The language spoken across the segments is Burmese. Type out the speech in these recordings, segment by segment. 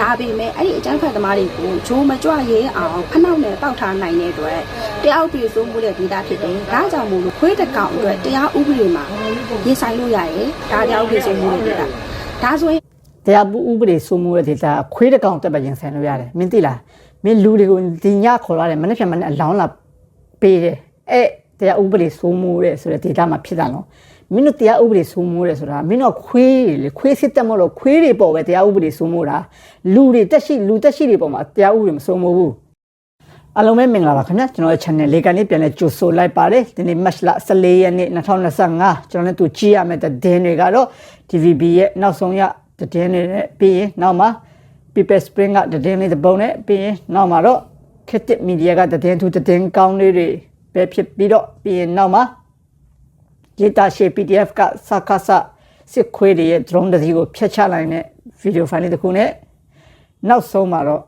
ဒါပေမဲ့အဲ့ဒီအကြမ်းဖက်သမားတွေကိုဂျိုးမကြွရဲအောင်ဖနှောက်နဲ့တောက်ထားနိုင်တဲ့အတွက်တရားဥပဒေစိုးမိုးတဲ့ဒေသဖြစ်တယ်ဒါကြောင့်မို့လို့ခွေးတစ်ကောင်အတွက်တရားဥပဒေမှာရေးဆိုင်လို့ရတယ်ဒါတရားဥပဒေစိုးမိုးတဲ့ဒေသဒါဆိုရင်တရားဥပဒေစိုးမိုးတဲ့ဒေတာခွေးတစ်ကောင်တက်ပဲရင်ဆိုင်လို့ရတယ်မင်းသိလားမင်းလူတွေကိုဒီညခေါ်လာတယ်မနေ့ပြန်မနေ့အလောင်းလာပေးတယ်အဲ့တရားဥပဒေစိုးမိုးတဲ့ဆိုတဲ့ဒေတာမှာဖြစ်တာနော် မင်းတို့တရားဥပဒေစိုးမိုးတယ်ဆိုတာမင်းတို့ခွေးတွေလေခွေးစစ်တက်မလို့ခွေးတွေပေါ်ပဲတရားဥပဒေစိုးမိုးတာလူတွေတက်ရှိလူတက်ရှိတွေပေါ်မှာတရားဥပဒေမစိုးမိုးဘူးအားလုံးပဲမင်္ဂလာပါခင်ဗျာကျွန်တော်ရဲ့ channel လေးကနေပြန်လဲကြိုဆိုလိုက်ပါတယ်ဒီနေ့ match လ14ရက်နေ့2025ကျွန်တော်လည်းသူကြည့်ရမယ့်တဲ့တွေကတော့ TVB ရဲ့နောက်ဆုံးရတဲ့တွေနဲ့ပြီးရင်နောက်မှာ People Spring ကတဲ့လေးတစ်ပုံနဲ့ပြီးရင်နောက်မှာတော့ Kitit Media ကတဲ့သူတဲ့ကောင်းလေးတွေပဲဖြစ်ပြီးတော့ပြီးရင်နောက်မှာ Data Shape PDF ကစကားစစစ်ခွေးတွေရဲ့ drone တစ်စီးကိုဖျက်ချလိုက်တဲ့ video file လေးတစ်ခုနဲ့နောက်ဆုံးမှာတော့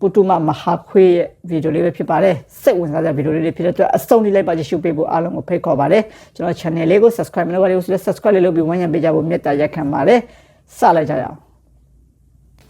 ပုတုမမဟာခွေးရဲ့ဗီဒီယိုလေးပဲဖြစ်ပါတယ်စိတ်ဝင်စားတဲ့ဗီဒီယိုလေးတွေဖြစ်တဲ့အတွက်အဆုံးထိလိုက်ပါကြည့်ရှုပေးဖို့အားလုံးကိုဖိတ်ခေါ်ပါတယ်ကျွန်တော် channel လေးကို subscribe မလုပ်ရသေးဘူးဆိုတော့ subscribe လေးလုပ်ပြီးဝန်းရံပေးကြဖို့မေတ္တာရက်ခံပါတယ်စလိုက်ကြရအောင်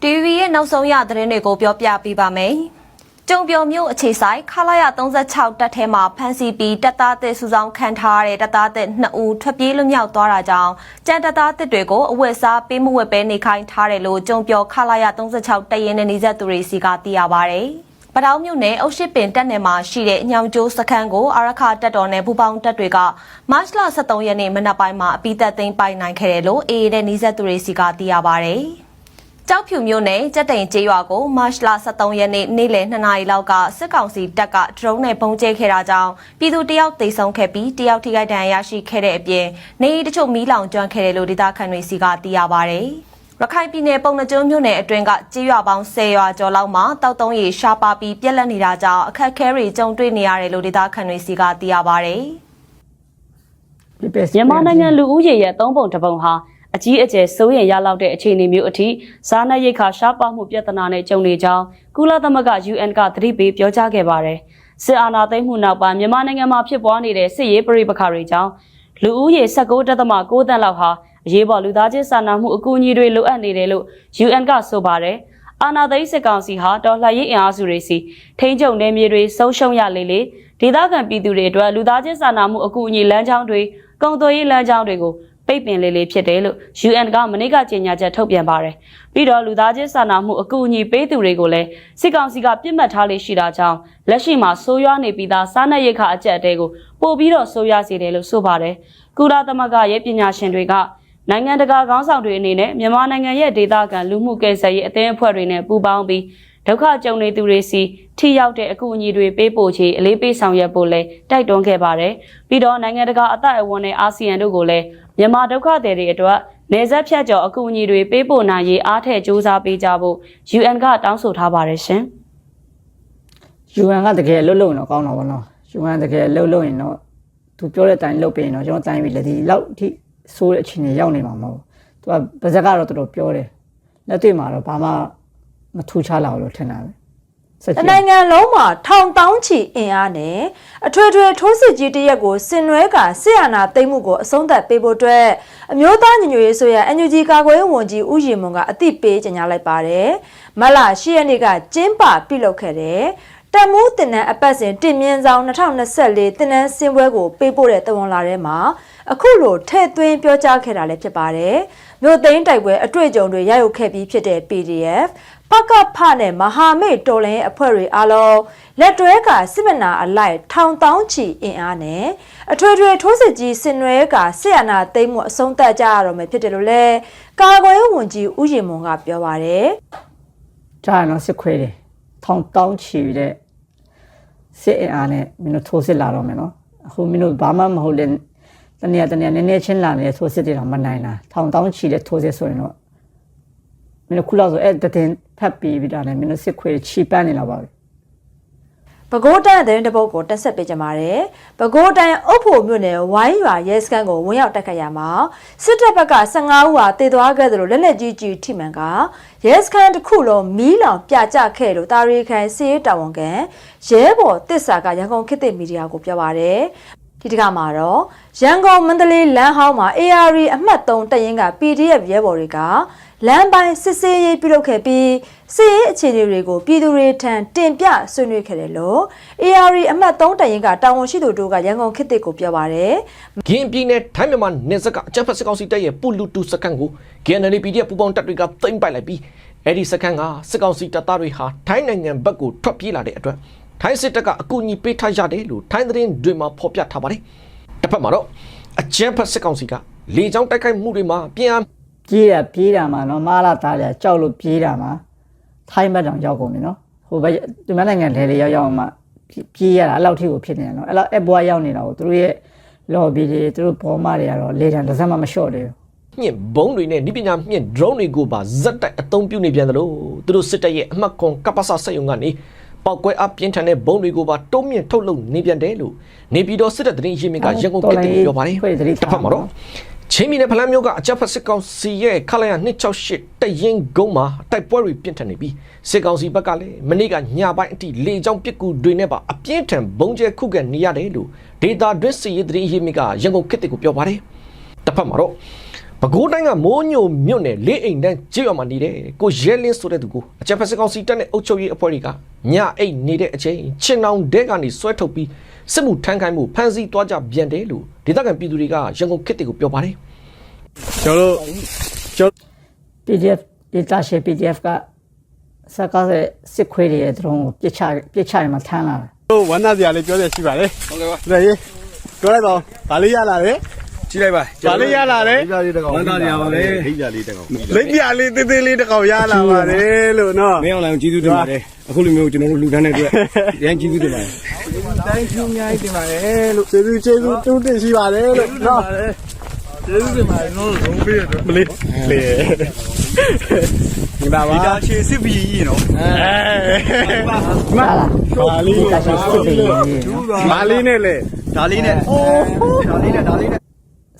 TV ရဲ့နောက်ဆုံးရသတင်းတွေကိုပြောပြပေးပါမယ်။ ကြုံပြော်မျိုးအခြေဆိုင်ခလာရ36တက်ထဲမှာဖမ်းဆီးပြီးတပ်သားတစ်စုဆောင်ခံထားရတဲ့တပ်သားတစ်2ဦးထွက်ပြေးလွတ်မြောက်သွားတာကြောင့်ကြံတပ်သားတစ်တွေကိုအဝတ်စားပေးမှုဝတ်ပဲနေခိုင်းထားတယ်လို့ကြုံပြော်ခလာရ36တပ်ရင်းနဲ့နေဆက်သူတွေစီကသိရပါဗျ။ပတောင်းမြို့နယ်အုတ်ရှိပင်တပ်နယ်မှာရှိတဲ့ညောင်ကျိုးစခန်းကိုအာရခတပ်တော်နဲ့ဘူပေါင်းတပ်တွေကမတ်လ23ရက်နေ့မနက်ပိုင်းမှာအပိသက်သိမ်းပိုင်နိုင်ခဲ့တယ်လို့အေအေတဲ့နေဆက်သူတွေစီကသိရပါဗျ။ ကြောက်ဖြူမျိုးနဲ့ကြက်တိန်ကျေးရွာကိုမတ်လ23ရက်နေ့နေ့လယ်2နာရီလောက်ကစစ်ကောင်စီတပ်ကဒရုန်းနဲ့ပုံကျဲခဲ့တာကြောင့်ပြည်သူတယောက်သေဆုံးခဲ့ပြီးတယောက်ထိခိုက်ဒဏ်ရာရရှိခဲ့တဲ့အပြင်နေအိမ်တချို့မီးလောင်ကျွမ်းခဲ့တယ်လို့ဒေသခံတွေစီကသိရပါဗျ။ရခိုင်ပြည်နယ်ပုံနှကျုံမြို့နယ်အတွင်းကကြေးရွာပေါင်း10ရွာကျော်လောက်မှာတောက်တုံးရီရှားပါပြီးပြက်လက်နေတာကြောင့်အခက်အခဲတွေကြုံတွေ့နေရတယ်လို့ဒေသခံတွေစီကသိရပါဗျ။ဒီပဲမြန်မာနိုင်ငံလူဦးရေရဲ့သုံးပုံတစ်ပုံဟာ အကြီးအကျယ်စိုးရိမ်ရလောက်တဲ့အခြေအနေမျိုးအထိစားနပ်ရိက္ခာရှားပါမှုပြဿနာနဲ့ကြုံနေကြောင်းကုလသမဂ္ဂ UN ကသတိပေးပြောကြားခဲ့ပါတယ်။စစ်အာဏာသိမ်းမှုနောက်ပိုင်းမြန်မာနိုင်ငံမှာဖြစ်ပွားနေတဲ့စစ်ရေးပဋိပက္ခတွေကြောင့်လူဦးရေ19.6တန်းလောက်ဟာအရေးပေါ်လူသားချင်းစာနာမှုအကူအညီတွေလိုအပ်နေတယ်လို့ UN ကဆိုပါတယ်။အာနာသိန်းစစ်ကောင်စီဟာတော်လှန်ရေးအင်အားစုတွေစီထိန်းချုပ်နယ်မြေတွေဆုံးရှုံးရလေလေဒေသခံပြည်သူတွေအတွက်လူသားချင်းစာနာမှုအကူအညီလမ်းကြောင်းတွေကုန်သွယ်ရေးလမ်းကြောင်းတွေကို ပိတ်ပင်လေးလေးဖြစ်တယ်လို့ UN ကမနေ့ကကြေညာချက်ထုတ်ပြန်ပါတယ်။ပြီးတော့လူသားချင်းစာနာမှုအကူအညီပေးသူတွေကိုလည်းစစ်ကောင်စီကပြစ်မှတ်ထားလေးရှိတာကြောင့်လက်ရှိမှာဆိုးရွားနေပြီးသားစားနပ်ရိက္ခာအကျက်အတဲကိုပို့ပြီးတော့ဆိုးရွားစေတယ်လို့ဆိုပါတယ်။ကုလသမဂ္ဂရဲ့ပညာရှင်တွေကနိုင်ငံတကာခေါင်းဆောင်တွေအနေနဲ့မြန်မာနိုင်ငံရဲ့ဒေသခံလူမှုကယ်ဆယ်ရေးအသင်းအဖွဲ့တွေနဲ့ပူးပေါင်းပြီးဒုက္ခကြုံနေသူတွေစီထိရောက်တဲ့အကူအညီတွေပေးပို့ချေအလေးပေးဆောင်ရွက်ဖို့လဲတိုက်တွန်းခဲ့ပါတယ်။ပြီးတော့နိုင်ငံတကာအသက်အဝန်းနဲ့အာဆီယံတို့ကိုလည်း မြန်မာဒုက္ခသည်တွေအတွက်နေဆက်ဖြတ်ကျော်အကူအညီတွေပေးပို့နိုင်ရေးအားထည့်စူးစမ်းပေးကြဖို့ UN ကတောင်းဆိုထားပါတယ်ရှင်။ UN ကတကယ်လှုပ်လို့ရင်တော့ကောင်းတော့ဗောနော် UN တကယ်လှုပ်လို့ရင်တော့သူပြောတဲ့အတိုင်းလှုပ်ပေးရင်တော့ကျွန်တော်တိုင်းပြီလေဒီလောက်အထိဆိုးတဲ့အခြေအနေရောက်နေမှာမဟုတ်သူကဗဇက်ကတော့တော်တော်ပြောတယ်လက်တွေ့မှာတော့ဘာမှမထူးခြားလာဘူးလို့ထင်တာပဲစက် တကြီးနိုင်ငံလုံးမှာထောင်တောင်းချီအင်အားနဲ့အထွေထွေထိုးစစ်ကြီးတစ်ရက်ကိုဆင်နွှဲကဆီယနာသိမ့်မှုကိုအဆုံးသတ်ပေးဖို့အတွက်အမျိုးသားညီညွတ်ရေးဆိုရ NUG ကာကွယ်ရေးဝန်ကြီးဦးရင်မွန်ကအသိပေးကြေညာလိုက်ပါတယ်။မတ်လ10ရက်နေ့ကကျင်းပပြုလုပ်ခဲ့တဲ့တမူးတင်နန်းအပတ်စဉ်တင်မြင့်ဆောင်2024တင်နန်းစင်ပွဲကိုပေးပို့တဲ့တဝန်လာထဲမှာအခုလိုထဲ့သွင်းပြောကြားခဲ့တာလည်းဖြစ်ပါတယ်။မြို့သိမ်းတိုက်ပွဲအတွေ့အကြုံတွေရယူခဲ့ပြီးဖြစ်တဲ့ PDF ပကဖနဲ့မဟာမိတ်တော်လှန်ရေးအဖွဲ့တွေအားလုံးလက်တွဲကစစ်မနာအလိုက်ထောင်တောင်းချီအင်အားနဲ့အထွေထွေထိုးစစ်ကြီးဆင်နွှဲကစစ်အာဏာသိမ်းမှုအဆုံးသတ်ကြရတော့မယ်ဖြစ်တယ်လို့လည်းကာကွယ်ရေးဝန်ကြီးဦးရင်မွန်ကပြောပါတယ်ကြားရတော့စစ်ခွေးတယ်ထောင်တောင်းချီတဲ့စစ်အင်အားနဲ့မင်းတို့ထိုးစစ်လာတော့မယ်နော်အခုမင်းတို့ဘာမှမဟုတ်လေတနေ့တနေ့နည်းနည်းချင်းလာနေတဲ့ထိုးစစ်တွေတော့မနိုင်တာထောင်တောင်းချီတဲ့ထိုးစစ်ဆိုရင်တော့ မင်းတို့ခုလောက်ဆိုအဲ့တတင်ဖတ်ပြီးပြီးတာနဲ့မင်းတို့စစ်ခွေးချီပန်းနေတော့ပါပြီပဲခူးတိုင်းသတင်းတပုတ်ကိုတက်ဆက်ပေးကြပါရယ်ပဲခူးတိုင်းအုပ်ဖို့မြို့နယ်ဝိုင်းရွာရဲစခန်းကိုဝင်ရောက်တက်ခတ်ရမှာစစ်တပ်ဘက်က15ဦးဟာတည်သွားခဲ့သလိုလက်လက်ကြီးကြီးထိမှန်ကရဲစခန်းတစ်ခုလုံးမီးလောင်ပြကြခဲ့လို့တာရီခိုင်စီးတာဝန်ခံရဲဘော်တစ္ဆာကရန်ကုန်ခေတ်သစ်မီဒီယာကိုပြောပါရယ်ဒီတကမှာတော့ရန်ကုန်မန္တလေးလမ်းဟောင်းမှာ ARI အမှတ်3တပ်ရင်းက PDF ရဲဘော်တွေက လမ်းပိုင်းစစ်ဆေးရေးပြုလုပ်ခဲ့ပြီးစစ်ရေးအခြေအနေတွေကိုပြည်သူတွေထံတင်ပြဆွေးနွေးခဲ့တယ်လို့ AR အမှတ်3တရင်ကတာဝန်ရှိသူတို့ကရန်ကုန်ခေတ်တစ်ကိုပြောပါတယ်ဂင်းပြည်နယ်ထိုင်းမြန်မာနယ်စပ်ကအကြမ်းဖက်စစ်ကောင်စီတပ်ရဲ့ပူလူတူစခန်းကို GNL PDF ပူပေါင်းတပ်တွေကသိမ်းပိုက်လိုက်ပြီးအဲ့ဒီစခန်းကစစ်ကောင်စီတပ်သားတွေဟာထိုင်းနိုင်ငံဘက်ကိုထွက်ပြေးလာတဲ့အတွက်ထိုင်းစစ်တပ်ကအကူအညီပေးထားရတယ်လို့ထိုင်းသတင်းတွေမှာဖော်ပြထားပါတယ်။တစ်ဖက်မှာတော့အကြမ်းဖက်စစ်ကောင်စီကလေကြောင်းတိုက်ခိုက်မှုတွေမှာပြန် ပြေးရပြေးတာမှာနော်မာလာသားရကြောက်လို့ပြေးတာမှာထိုင်းဘက်တောင်ရောက်ကုန်ပြီနော်ဟိုဘက်ဒီမနိုင်ငံထဲလေးရောက်ရောက်မှပြေးရတာအဲ့လောက်ထိကိုဖြစ်နေတယ်နော်အဲ့လောက်အဘွားရောက်နေတာကိုသူတို့ရဲ့ lobby တွေသူတို့ဘောမတွေကတော့လေတံတစ်စက်မှမလျှော့သေးဘူးမြင့်ဘုံတွေနဲ့ဤပညာမြင့် drone တွေကိုပါဇက်တိုက်အသုံးပြုနေပြန်တယ်လို့သူတို့စစ်တပ်ရဲ့အမှတ်ခွန်ကပ္ပစစက်ယုံကနေပောက်ကွဲအပြင်းထန်တဲ့ဘုံတွေကိုပါတုံးမြင့်ထုတ်လုပ်နေပြန်တယ်လို့နေပြည်တော်စစ်တပ်သတင်းရင်းမြစ်ကရန်ကုန်ကတည်းကပြောပါတယ်တစ်ဖက်မှာတော့ ချင်းပြည်နယ်ဖလန်းမြို့ကအကြပ်ဖက်စစ်ကောင်စီရဲ့ခလာရ268တရင်ကုန်းမှာတိုက်ပွဲတွေပြင်းထန်နေပြီးစစ်ကောင်စီဘက်ကလည်းမနေ့ကညပိုင်းအထိလေကြောင်းပစ်ကူတွေနဲ့ပါအပြင်းထန်ဘုံကျဲခုခံနေရတယ်လို့ဒေတာဒွစ်စီရေးသတင်းရင်းမြစ်ကရန်ကုန်ကတည်းကပြောပါတယ်တစ်ဖက်မှာတော့ ပဲခူးတိုင်းကမိုးညိုမြို့နယ်လေးအိမ်တန်းကျေးရွာမှာနေတဲ့ကိုရဲလင်းဆိုတဲ့သူကိုအကြံဖက်စကောင်စီတပ်နဲ့အုပ်ချုပ်ရေးအဖွဲ့တွေကညအိတ်နေတဲ့အချိန်ချင်းအောင်တဲကနေဆွဲထုတ်ပြီးစစ်မှုထမ်းခိုင်းမှုဖမ်းဆီးသွားကြပြန်တယ်လို့ဒေသခံပြည်သူတွေကရန်ကုန်ခေတ်တွေကိုပြောပါတယ်ကျွန်တော်တို့ကျွန် PDF data share PDF ကစကားရဲ့စစ်ခွေးတွေရဲ့ဒရုန်းကိုပြစ်ချပြစ်ချရမှာထမ်းလာတယ်တော်ဝမ်းသာစရာလေးပြောရရှိပါတယ်ဟုတ်ကဲ့ပါဒါရေးပြောလိုက်ပါဦးဗာလေးရလာတယ် ကြည့်လိုက်ပါဗာလေးရလာတယ်လိပ်ပြလေးတစ်ကောင်ဝမ်းသာကြပါပဲလိပ်ပြလေးတစ်ကောင်လိပ်ပြလေးသေးသေးလေးတစ်ကောင်ရလာပါတယ်လို့နော်မင်းအောင်လည်းကျေးဇူးတင်ပါတယ်အခုလိုမျိုးကျွန်တော်တို့လူတန်းတဲ့အတွက်ရန်ကျေးဇူးတင်ပါတယ်တိုင်းကျူးများတင်ပါတယ်လို့ကျေးဇူးကျေးဇူးတူးတင်ရှိပါတယ်လို့နော်ကျေးဇူးတင်ပါတယ်နော်လုံးပေးရတော့မလေးလေဒီပါပါဒီတာချေစစ်ပြီးကြီးနော်မဟာလားဗာလေး data share စစ်တွေဗာလေးနဲ့လေဒါလေးနဲ့အိုးဒါလေးနဲ့ဒါလေးနဲ့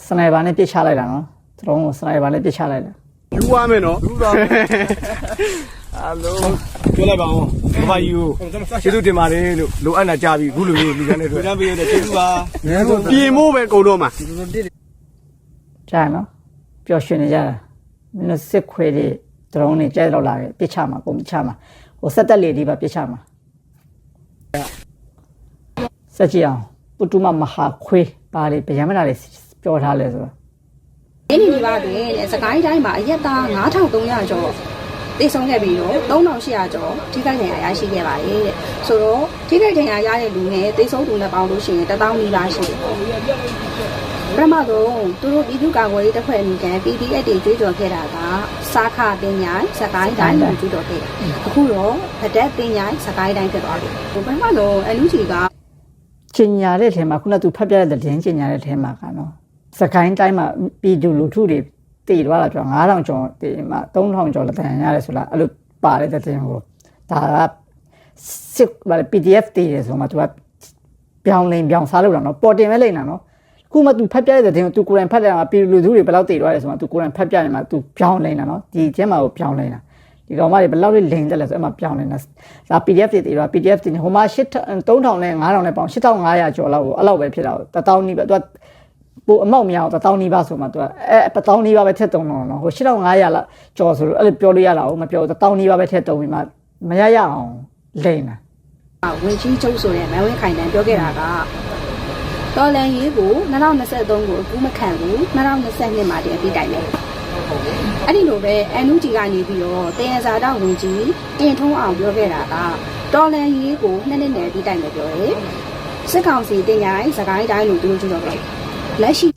စနိုက်ပါနဲ့ပြစ်ချလိုက်တာနော်ဒရုန်းကိုစနိုက်ပါနဲ့ပြစ်ချလိုက်တာယူရမယ်နော်ယူပါအလိုပြောလိုက်ပါဦးဘာယူကျေးဇူးတင်ပါတယ်လို့လိုအပ်တာကြပြီအခုလိုမျိုးလူတန်းတဲ့အတွက်ပြန်ပေးရတဲ့ကျေးဇူးပါပြင်မို့ပဲကုန်တော့မှာကြားနော်ပျော်ရွှင်နေကြတာမင်းတို့စစ်ခွေးတွေဒရုန်းတွေကြဲတော့လာတယ်ပြစ်ချမှာကုန်ပြစ်ချမှာဟိုစက်တက်လေးဒီပါပြစ်ချမှာစက်ကြည့်အောင်ပုတုမမဟာခွေးပါလေဗျာမလာလေး ပြောထားလဲဆိုတော့။ဒီနေ့ဒီပါတွင်တဲ့စကိုင်းတိုင်းမှာအရက်သား9300ကျော်တည်ဆုံးခဲ့ပြီးတော့3800ကျော်ထိခိုက်ဒဏ်ရာရရှိခဲ့ပါတယ်တဲ့။ဆိုတော့ထိခိုက်ဒဏ်ရာရတဲ့လူနဲ့တည်ဆုံးသူနဲ့ပေါင်းလို့ရှိရင်1000နီးပါးရှိတယ်ပေါ့။ပထမဆုံးသူတို့ပြည်သူ့ကာကွယ်ရေးတပ်ဖွဲ့အမိခံ PDF တွေကြွေးကြော်ခဲ့တာကစာခတင်ញိုင်စကိုင်းတိုင်းကိုကြွေးကြော်ခဲ့တာ။အခုတော့ဗဒက်တင်ញိုင်စကိုင်းတိုင်းဖြစ်သွားပြီ။ပထမဆုံးအလူကြီးကကျင်ညာတဲ့ထဲမှာခုနကသူဖတ်ပြတဲ့တဲ့င်းကျင်ညာတဲ့ထဲမှာကနော် စကိုင်းတိုင်းမှာပြည်သူလူထုတွေတည်သွားတာပြော9000ကျော်တည်မှာ3000ကျော်လက်တန်ရတယ်ဆိုလားအဲ့လိုပါတဲ့တဲ့င်းကိုဒါကစစ်ဗါ PDF တည်တယ်ဆိုမှသူကပြောင်းလိန်ပြောင်းစားလို့တော့နော်ပေါ်တင်မဲ့လိန်တာနော်ခုမှသူဖတ်ပြတဲ့တဲ့င်းကိုသူကိုယ်တိုင်ဖတ်တယ်မှာပြည်သူလူထုတွေဘယ်လောက်တည်သွားတယ်ဆိုမှသူကိုယ်တိုင်ဖတ်ပြနေမှာသူပြောင်းလိန်တာနော်ဒီကျဲမှာကိုပြောင်းလိန်တာဒီကောင်မတွေဘယ်လောက်လိန်တက်လဲဆိုအဲ့မှာပြောင်းနေတာဒါ PDF တွေတွေတော့ PDF တွေဟိုမှာ8000 3000နဲ့9000နဲ့ပေါင်း8500ကျော်လောက်ကိုအဲ့လောက်ပဲဖြစ်တာ1000နီးပါသူက ပိုအမောက်မရအောင်1000နီးပါဆိုမှသူကအဲ1000နီးပါပဲထက်တုံတော့နော်ဟို8500လောက်ကျော်ဆိုလို့အဲ့လိုပြောလို့ရတာဟုတ်မပြော1000နီးပါပဲထက်တုံပြီးမှမရရအောင်လိန်တာဝင်ကြီးချုပ်ဆိုတဲ့မန်ဝင်းခိုင်တန်းပြောခဲ့တာကတော်လန်ရေးကို2023ကိုအခုမခံဘူး2022မှာတည်းအပြီးတိုင်ပဲအဲ့ဒီလိုပဲအန်နူဂျီကနေပြီးတော့တယံဇာတောဝင်ကြီးတင်ထုံးအောင်ပြောခဲ့တာကတော်လန်ရေးကိုနှစ်နှစ်နဲ့အပြီးတိုင်ပဲပြောရဲစစ်ကောင်စီတင်ညာစကိုင်းတိုင်းလို့သူတို့ပြောခဲ့ လက်ရှိ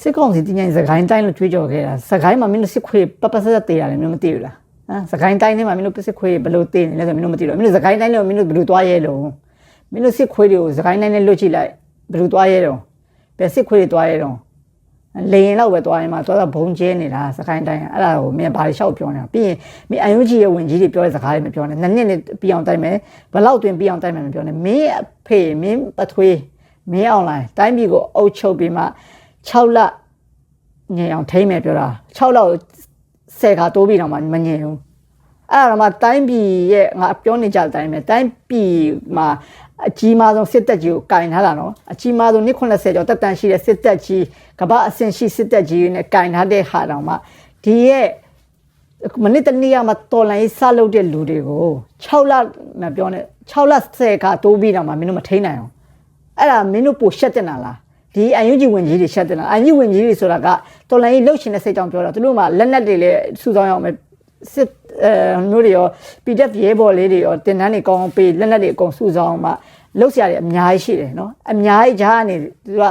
စစ်ကောင်စီတင်ញိုင်စကိုင်းတိုင်းလို့ကြွေးကြော်ခဲ့တာစကိုင်းမှာမင်းတို့စစ်ခွေပပဆက်ဆက်တေးရတယ်မင်းတို့မသိဘူးလားဟမ်စကိုင်းတိုင်းထဲမှာမင်းတို့စစ်ခွေဘယ်လိုတေးနေလဲဆိုမင်းတို့မသိဘူးမင်းတို့စကိုင်းတိုင်းလို့မင်းတို့ဘယ်လိုသွားရဲလို့မင်းတို့စစ်ခွေတွေကိုစကိုင်းတိုင်းနဲ့လွတ်ကြည့်လိုက်ဘယ်လိုသွားရဲတော့ဘယ်စစ်ခွေတွေသွားရဲတော့လေရင်တော့ပဲသွားရင်မှသွားတော့ဘုံကျဲနေတာစကိုင်းတိုင်းအဲ့ဒါကိုမင်းဘာတွေလျှောက်ပြောနေတာပြီးရင်မင်းအယုံကြီးရဲ့ဝင်ကြီးတွေပြောတဲ့စကားတွေမပြောနဲ့နှစ်နှစ်နဲ့ပြအောင်တိုက်မယ်ဘယ်လောက်တွင်ပြအောင်တိုက်မယ်မပြောနဲ့မင်းအဖေမင်းပထွေး မင်းအောင်လိုင်းတိုင်းပြည်ကိုအုပ်ချုပ်ပြီးမှ6လညင်အောင်ထိမ့်မယ်ပြောတာ6လောက်10ခါတိုးပြီးတော့မှမညင်ဘူးအဲ့ဒါတော့မှတိုင်းပြည်ရဲ့ငါပြောနေကြတဲ့အတိုင်းပဲတိုင်းပြည်မှာအကြီးမားဆုံးစစ်တပ်ကြီးကိုကင်ထားတာနော်အကြီးမားဆုံးနှစ်90ကျော်တက်တန်ရှိတဲ့စစ်တပ်ကြီးကမ္ဘာအဆင့်ရှိစစ်တပ်ကြီးနဲ့ကင်ထားတဲ့ဟာတော့မှဒီရဲ့မနစ်တနေ့ကမှတော်လိုင်းစလုပ်တဲ့လူတွေကို6လမပြောနဲ့6လ10ကတိုးပြီးတော့မှမင်းတို့မထိန်နိုင်အောင် အဲ့ဒါမင်းတို့ပိုရှက်တင်တာလားဒီအန်ယူဂျီဝင်ကြီးတွေရှက်တင်တာအန်ယူဝင်ကြီးတွေဆိုတာကတော်လိုင်းလှုပ်ရှင်တဲ့စိတ်ကြောင့်ပြောတာသူတို့မှလက်နက်တွေလည်းစုဆောင်းရအောင်မယ်စစ်အဲမျိုးတွေရော PDF ရဲဘော်လေးတွေရောတင်တန်းတွေကောင်းအောင်ပေးလက်နက်တွေအကုန်စုဆောင်းအောင်မှလှုပ်ရှားတွေအများကြီးရှိတယ်နော်အများကြီးဂျားကနေသူက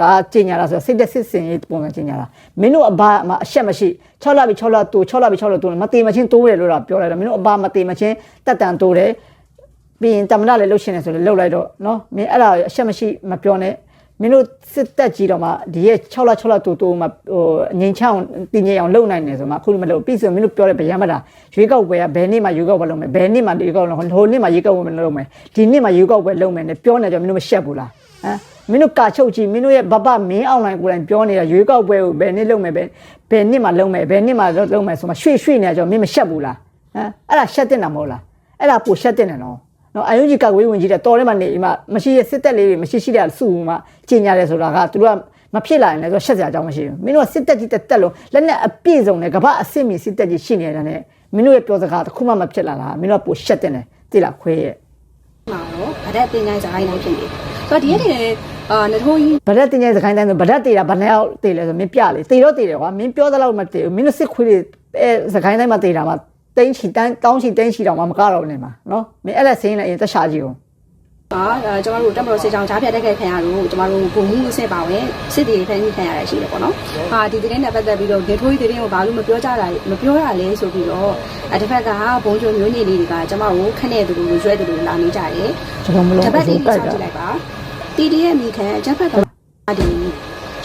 ဒါကျင်ညာလားဆိုတော့စိတ်သက်စစ်စင်ရေးပုံစံကျင်ညာလားမင်းတို့အဘမှာအဆက်မရှိ6လပြီ6လတူ6လပြီ6လတူမတေမချင်းတိုးတယ်လို့တော့ပြောလိုက်တော့မင်းတို့အဘမတေမချင်းတက်တန်တိုးတယ် ပြီးရင်တမရလည်းလှုပ်ရှင်တယ်ဆိုလည်းလှုပ်လိုက်တော့နော်မင်းအဲ့ဒါအဆက်မရှိမပြောနဲ့မင်းတို့စစ်တက်ကြီးတော့မှဒီရဲ့6လ6လတူတူမှဟိုအငိန်ချောင်းတင်ငိန်အောင်လုပ်နိုင်တယ်ဆိုမှအခုမလုပ်ပြီးဆိုမင်းတို့ပြောတဲ့ဗျာမတာရွေးကောက်ပွဲကဘယ်နေ့မှရွေးကောက်ပွဲလုပ်မယ်ဘယ်နေ့မှရွေးကောက်လုပ်ဟိုနေ့မှရွေးကောက်ပွဲလုပ်မယ်ဒီနေ့မှရွေးကောက်ပွဲလုပ်မယ်နဲ့ပြောနေကြမင်းတို့မရှက်ဘူးလားဟမ်မင်းတို့ကာချုပ်ကြီးမင်းတို့ရဲ့ဘဘမင်းအောင်လိုင်းကိုယ်တိုင်ပြောနေတာရွေးကောက်ပွဲကိုဘယ်နှစ်လုံးမယ်ဘယ်ဘယ်နှစ်မှလုံးမယ်ဘယ်နှစ်မှလုံးမယ်ဆိုမှရွှေ့ရွှေ့နေကြတော့မင်းမရှက်ဘူးလားဟမ်အဲ့ဒါရှက်တင်တာမဟုတ်လားအဲ့ဒါပိုရှက်တင်တယ်နော် နော်အယုံကြီးကဝေးဝင်ကြီးတဲ့တော်ထဲမှာနေမှမရှိရစစ်တက်လေးတွေမရှိရှိတဲ့စုမှကျင်ညာတယ်ဆိုတာကသူတို့ကမဖြစ်လာရင်လည်းသူရှက်စရာအကြောင်းမရှိဘူးမင်းတို့ကစစ်တက်ကြီးတက်တက်လုံးလက်နဲ့အပြည့်စုံနဲ့ကမ္ဘာအစစ်မီစစ်တက်ကြီးရှိနေတာနဲ့မင်းတို့ရဲ့ပြောစကားတစ်ခုမှမဖြစ်လာတာမင်းတို့ကပိုရှက်တင်တယ်သိလားခွေးရဲ့မှာတော့ဗဒတ်တင်တိုင်းစကိုင်းတိုင်းဖြစ်နေဆိုတော့ဒီရက်တွေအာနထိုးကြီးဗရက်တင်ရဲ့စကိုင်းတိုင်းဆိုဗရက်တေတာဗနေရောက်တေလဲဆိုမင်းပြလေတေတော့တေတယ်ကွာမင်းပြောသလောက်မတေဘူးမင်းတို့စစ်ခွေးတွေအဲစကိုင်းတိုင်းမှာတေတာမှာ တင်းချီတန်းတောင်းချီတင်းချီတော့မှမကတော့နေမှာနော်မင်းအဲ့လက်စင်းလည်းအရင်တက်ရှာကြည့်အောင်အာကျမတို့တက်မတော်စစ်ကြောင်ကြားဖြတ်တက်ခဲ့ခံရတော့ကျမတို့ဘုံမှုစစ်ပါဝင်စစ်တီဖန်ကြီးခံရတာရှိတယ်ပေါ့နော်။အာဒီသတင်းနဲ့ပတ်သက်ပြီးတော့ဒေထိုးကြီးသတင်းကိုဘာလို့မပြောကြတာမပြောရလဲဆိုပြီးတော့အတစ်ဖက်ကဘုံကျုံမျိုးညစ်လေးတွေကကျမတို့ခက်တဲ့သူတွေရွှဲသူတွေလာနေကြတယ်ကျွန်တော်မလို့။တပတ်တဆိုည်းတိုက်စောင့်တာကြည့်လိုက်ပါ။တီတီရဲ့မိခံအချက်ဖက်တော်ဒီ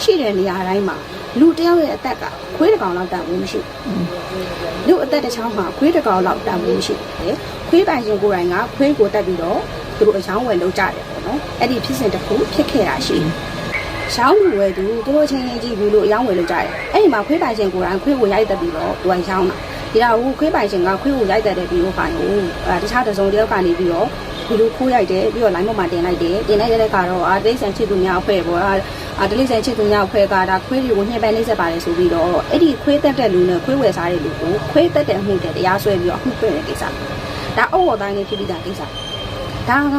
ရှိတဲ့နေရာတိုင်းမှာ လူတယောက်ရဲ့အသက်ကခွေးတစ်ကောင်လောက်တန်ဖို့မရှိဘူး။လူအသက်တစ်ချောင်းမှာခွေးတစ်ကောင်လောက်တန်ဖို့မရှိဘူး။ခွေးပိုင်ရှင်ကိုယ်တိုင်ကခွေးကိုတက်ပြီးတော့သူတို့အချောင်းဝယ်လုပ်ကြတယ်ပေါ့နော်။အဲ့ဒီဖြစ်စဉ်တစ်ခုဖြစ်ခဲ့တာရှိတယ်။ရောင်းလူဝယ်သူသူတို့ချင်းချင်းကြည့်ပြီးလို့အယောင်းဝယ်လုပ်ကြတယ်။အဲ့ဒီမှာခွေးပိုင်ရှင်ကိုယ်တိုင်ခွေးကိုရိုက်တက်ပြီးတော့သူကရောင်းတာ။ဒီတော့ခွေးပိုင်ရှင်ကခွေးကိုရိုက်တက်တဲ့ပြီးတော့ပိုင်ကိုအဲတခြားတစ်စုံတစ်ယောက်ကနေပြီးတော့ ဒီလိုခိုးရိုက်တယ်ပြီးတော့ line ပေါ်မှာတင်လိုက်တယ်တင်လိုက်တဲ့ကတော့အာတိရစ္ဆာန်ချစ်သူများအဖွဲ့ပေါ့အာအာတိရစ္ဆာန်ချစ်သူများအဖွဲ့ကဒါခွေးတွေကိုညှက်ပန်းနှိမ့်ဆက်ပါတယ်ဆိုပြီးတော့အဲ့ဒီခွေးတက်တဲ့လူနဲ့ခွေးဝယ်စားတဲ့လူကိုခွေးတက်တဲ့အမှုတဲ့တရားစွဲပြီးတော့အမှုဖွင့်တဲ့ကိစ္စဒါအုပ်ဝတိုင်းလေးဖြစ်ပြီးသားကိစ္စဒါက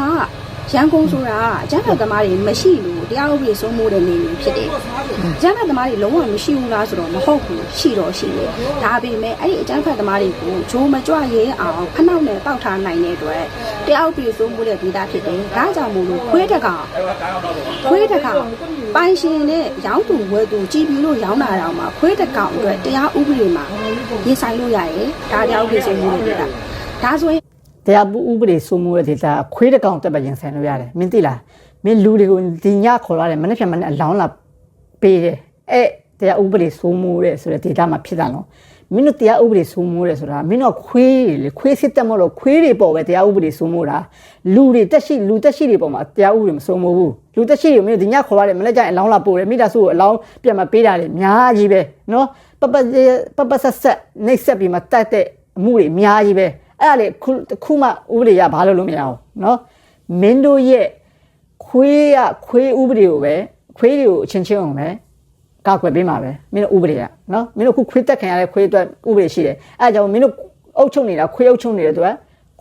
ရန်ကုန်ဆိုတာအကျန်းဖတ်သမားတွေမရှိလို့တရားဥပဒေစိုးမိုးတဲ့နေနေဖြစ်တယ်။ကျန်းဖတ်သမားတွေလုံးဝမရှိဘူးလားဆိုတော့မဟုတ်ဘူးရှိတော့ရှိတယ်။ဒါပေမဲ့အဲ့ဒီအကျန်းဖတ်သမားတွေကိုဂျိုးမကြွရဲအောင်ဖနှောက်နဲ့တောက်ထားနိုင်တဲ့အတွက်တရားဥပဒေစိုးမိုးတဲ့ဒေသဖြစ်တယ်။ဒါကြောင့်မို့လို့ခွေးတကောင်ခွေးတကောင်ပိုင်ရှင်နဲ့ရောင်းသူဝယ်သူကြည်ပြီးလို့ရောင်းတာတော့မှခွေးတကောင်အတွက်တရားဥပဒေမှာရင်ဆိုင်လို့ရတယ်။ဒါတရားဥပဒေစိုးမိုးတဲ့ဒေသ။ဒါဆိုရင် တရားဥပဒေစိုးမိုးတဲ့ဒေတာခွေးတစ်ကောင်တက်ပဲရင်ဆိုင်လို့ရတယ်မင်းသိလားမင်းလူတွေကိုဒီညခေါ်လာတယ်မနေ့ဖြန်မနေ့အလောင်းလာပေးတယ်အဲ့တရားဥပဒေစိုးမိုးတဲ့ဆိုတဲ့ဒေတာမှာဖြစ်တာနော်မင်းတို့တရားဥပဒေစိုးမိုးတယ်ဆိုတာမင်းတို့ခွေးတွေလေခွေးစစ်တက်မလို့ခွေးတွေပေါ်ပဲတရားဥပဒေစိုးမိုးတာလူတွေတက်ရှိလူတက်ရှိတွေပေါ်မှာတရားဥပဒေမစိုးမိုးဘူးလူတက်ရှိတွေမင်းတို့ဒီညခေါ်လာတယ်မနေ့ကျရင်အလောင်းလာပို့တယ်မိသားစုကိုအလောင်းပြန်မပေးတာလေအများကြီးပဲနော်ပပပပဆက်ဆက်နှိပ်ဆက်ပြီးမှတက်တဲ့အမှုတွေအများကြီးပဲ အဲ့ဒါလေခုခုမှဥပဒေရဘာလို့လို့မရအောင်နော်မင်းတို့ရဲ့ခွေးရခွေးဥပဒေကိုပဲခွေးတွေကိုအချင်းချင်းအောင်ပဲကောက်ွယ်ပေးမှာပဲမင်းတို့ဥပဒေကနော်မင်းတို့ခုခွေးတက်ခံရတဲ့ခွေးအတွက်ဥပဒေရှိတယ်အဲ့ဒါကြောင့်မင်းတို့အုပ်ချုပ်နေတာခွေးအုပ်ချုပ်နေတဲ့အတွက်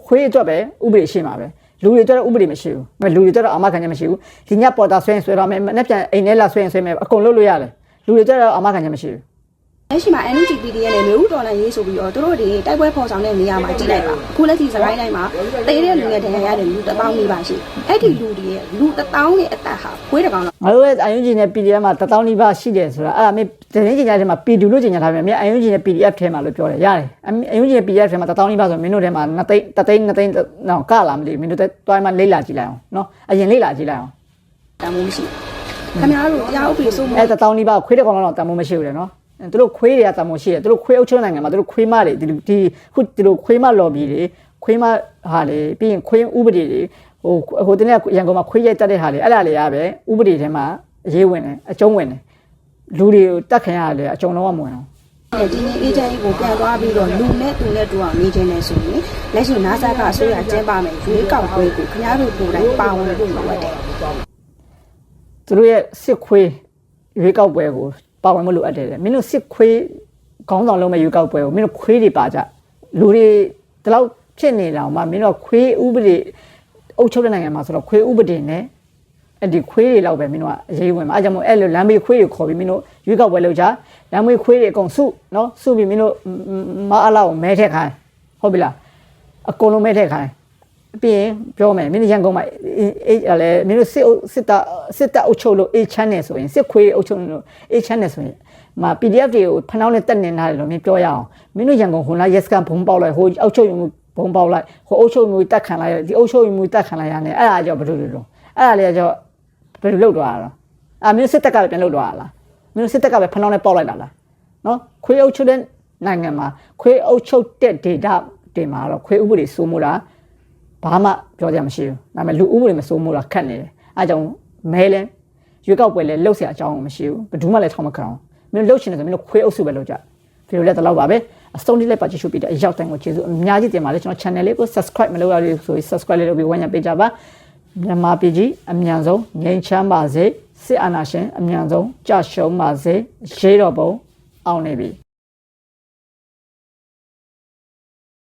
ခွေးအတွက်ပဲဥပဒေရှိမှာပဲလူတွေအတွက်ဥပဒေမရှိဘူးလူတွေအတွက်အမခံချက်မရှိဘူးဒီညပေါ်တာဆွဲရင်ဆွဲတော့မယ်မနေ့ပြန်အိမ်ထဲလာဆွဲရင်ဆွဲမယ်အကုန်လုပ်လို့ရတယ်လူတွေအတွက်အမခံချက်မရှိဘူး လက်ရှိမှာ NUGPD ရဲ့နေမျိုးဒေါ်လာရေးဆိုပြီးတော့တို့တွေတိုက်ပွဲဖော်ဆောင်တဲ့နေရာမှာကြည့်လိုက်ပါအခုလက်ရှိစကိုင်းတိုင်းမှာတေးတဲ့လူငယ်တရားရတဲ့လူတစ်ပေါင်းနေပါရှိအဲ့ဒီလူတွေရဲ့လူတစ်ပေါင်းရဲ့အသက်ဟာခွေးတစ်ကောင်လောက်ငါတို့ရဲ့အယုံဂျီနဲ့ PDF မှာ1000နီးပါးရှိတယ်ဆိုတာအဲ့ဒါမင်းသတင်းကြေညာထဲမှာ PD လို့ကြေညာထားပြန်မင်းအယုံဂျီနဲ့ PDF ထဲမှာလို့ပြောတယ်ရတယ်အယုံဂျီနဲ့ PDF ထဲမှာ1000နီးပါးဆိုမင်းတို့ထဲမှာ2သိန်း3သိန်း2သိန်းတော့ကလာမလို့မင်းတို့တွိုင်းမှာလေးလာကြည့်လိုက်အောင်နော်အရင်လေးလာကြည့်လိုက်အောင်တန်မိုးမရှိခင်ဗျားတို့တရားဥပဒေစိုးမိုးအဲ့1000နီးပါးခွေးတဲ့ကောင်တော့တန်မိုးမရှိဘူးလေနော် သူတို့ခွေးတွေကတန်မိုးရှိတယ်သူတို့ခွေးအုပ်ချုပ်နိုင်ငံမှာသူတို့ခွေးမတွေဒီဒီခုဒီလိုခွေးမ lobby တွေခွေးမဟာလေပြီးရင်ခွေးဥပဒေတွေဟိုဟိုတနေ့ရန်ကုန်မှာခွေးရိုက်တက်တဲ့ဟာလေအဲ့ဒါလေရပဲဥပဒေထဲမှာအရေးဝင်တယ်အကျုံးဝင်တယ်လူတွေကိုတတ်ခံရတယ်အကျုံးလုံးဝမဝင်အောင်ဒီနေ့အေဂျင့်ကြီးကိုပြန်သွားပြီးတော့လူနဲ့သူနဲ့တူအောင်နေခြင်းနဲ့ဆိုရင်လက်ရှိ NASA ကအစိုးရကျင်းပမယ်ရွေးကောက်ပွဲကိုခင်ဗျားတို့ကိုယ်တိုင်ပါဝင်ဖို့လိုအပ်တယ်သူတို့ရဲ့စစ်ခွေးရွေးကောက်ပွဲကို ပါဝင်မလို့အပ်တယ်တဲ့မင်းတို့စစ်ခွေးခေါင်းဆောင်လုံးမဲ့ရွေးကောက်ပွဲကိုမင်းတို့ခွေးတွေပါကြလူတွေဒီလောက်ဖြစ်နေတော့မှမင်းတို့ခွေးဥပဒေအုပ်ချုပ်တဲ့နိုင်ငံမှာဆိုတော့ခွေးဥပဒေနဲ့အဲ့ဒီခွေးတွေလောက်ပဲမင်းတို့ကအရေးဝင်မှာအဲကြောင့်မို့အဲ့လိုလမ်းမေးခွေးတွေခေါ်ပြီးမင်းတို့ရွေးကောက်ပွဲလုပ်ကြလမ်းမေးခွေးတွေအကုန်စုနော်စုပြီးမင်းတို့မအားလောက်မဲထက်ခိုင်းဟုတ်ပြီလားအကုန်လုံးမဲထက်ခိုင်း ပြီးရင်ပြောမယ်မင်းတို့ရန်ကုန်မှာအေးအဲ့လေမင်းတို့စစ်အုပ်စစ်တာစစ်တပ်အုပ်ချုပ်လို့အေးချမ်းနေဆိုရင်စစ်ခွေးအုပ်ချုပ်လို့အေးချမ်းနေဆိုရင်မှာ PDF တွေကိုဖနှောင်းနဲ့တက်နေထားတယ်လို့မင်းပြောရအောင်မင်းတို့ရန်ကုန်ဟိုလာရက်စကန်ဘုံပေါက်လိုက်ဟိုအုပ်ချုပ်ရုံဘုံပေါက်လိုက်ဟိုအုပ်ချုပ်မျိုးတက်ခံလိုက်ဒီအုပ်ချုပ်မျိုးတက်ခံလိုက်ရတယ်အဲ့ဒါကြောင့်ဘယ်လိုလဲတော့အဲ့ဒါလေးကြောင့်ဘယ်လိုလုပ်သွားတာလဲအာမင်းစစ်တပ်ကလည်းပြန်လုပ်သွားတာလားမင်းစစ်တပ်ကပဲဖနှောင်းနဲ့ပေါက်လိုက်တာလားနော်ခွေးအုပ်ချုပ်တဲ့နိုင်ငံမှာခွေးအုပ်ချုပ်တဲ့ data တင်မှာတော့ခွေးဥပဒေစိုးမိုးတာ ဘာမှပြောကြမရှိဘူးဒါပေမဲ့လူဥပဒေမစိုးမိုးတာခက်နေတယ်အဲကြောင့်မဲလဲရွေးကောက်ပွဲလဲလှုပ်เสียအကြောင်းမရှိဘူးဘယ်သူမှလည်းထောက်မခံအောင်မင်းလှုပ်ချင်တယ်ဆိုမင်းတို့ခွေးအုပ်စုပဲလှုပ်ကြဒီလိုလဲတော့ပါပဲအစုံလေးလည်းပါချစ်ရှုပြီးတဲ့အရောက်တိုင်းကိုကျေးဇူးအများကြီးတင်ပါတယ်ကျွန်တော် channel လေးကို subscribe မလုပ်ရသေးဘူးဆိုရင် subscribe လေးလုပ်ပြီးဝန်းရပေးကြပါမြန်မာပြည်ကြီးအမြန်ဆုံးငြိမ်းချမ်းပါစေစစ်အာဏာရှင်အမြန်ဆုံးကြရှုံးပါစေရေးတော်ပုံအောင်နေပြီ